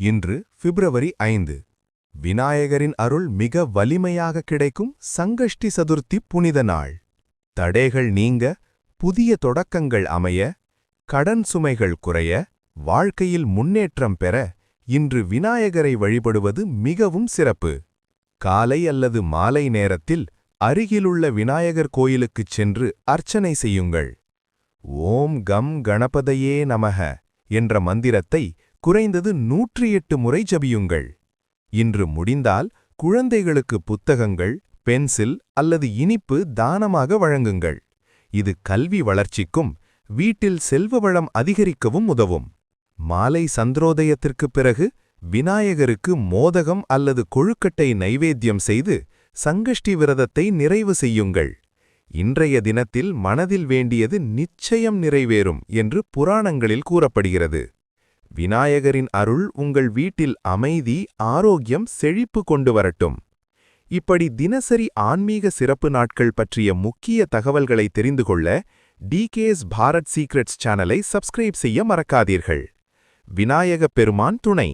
இன்று பிப்ரவரி ஐந்து. விநாயகரின் அருள் மிக வலிமையாக கிடைக்கும் சங்கஷ்டி சதுர்த்தி புனித நாள். தடைகள் நீங்க புதிய தொடக்கங்கள் அமைய கடன் சுமைகள் குறைய வாழ்க்கையில் முன்னேற்றம் பெற இன்று விநாயகரை வழிபடுவது மிகவும் சிறப்பு. காலை அல்லது மாலை நேரத்தில் அருகிலுள்ள விநாயகர் கோயிலுக்குச் சென்று அர்ச்சனை செய்யுங்கள். ஓம் கம் கணபதையே நமக என்ற மந்திரத்தை குறைந்தது நூற்றி எட்டு முறை ஜபியுங்கள். இன்று முடிந்தால் குழந்தைகளுக்கு புத்தகங்கள் பென்சில் அல்லது இனிப்பு தானமாக வழங்குங்கள். இது கல்வி வளர்ச்சிக்கும் வீட்டில் செல்வ வளம் அதிகரிக்கவும் உதவும். மாலை சந்திரோதயத்திற்குப் பிறகு விநாயகருக்கு மோதகம் அல்லது கொழுக்கட்டை நைவேத்தியம் செய்து சங்கஷ்டி விரதத்தை நிறைவு செய்யுங்கள். இன்றைய தினத்தில் மனதில் வேண்டியது நிச்சயம் நிறைவேறும் என்று புராணங்களில் கூறப்படுகிறது. விநாயகரின் அருள் உங்கள் வீட்டில் அமைதி ஆரோக்கியம் செழிப்பு கொண்டு வரட்டும். இப்படி தினசரி ஆன்மீக சிறப்பு நாட்கள் பற்றிய முக்கிய தகவல்களை தெரிந்து கொள்ள டிகேஎஸ் பாரத் சீக்ரெட்ஸ் சேனலை சப்ஸ்கிரைப் செய்ய மறக்காதீர்கள். விநாயகப் பெருமான் துணை.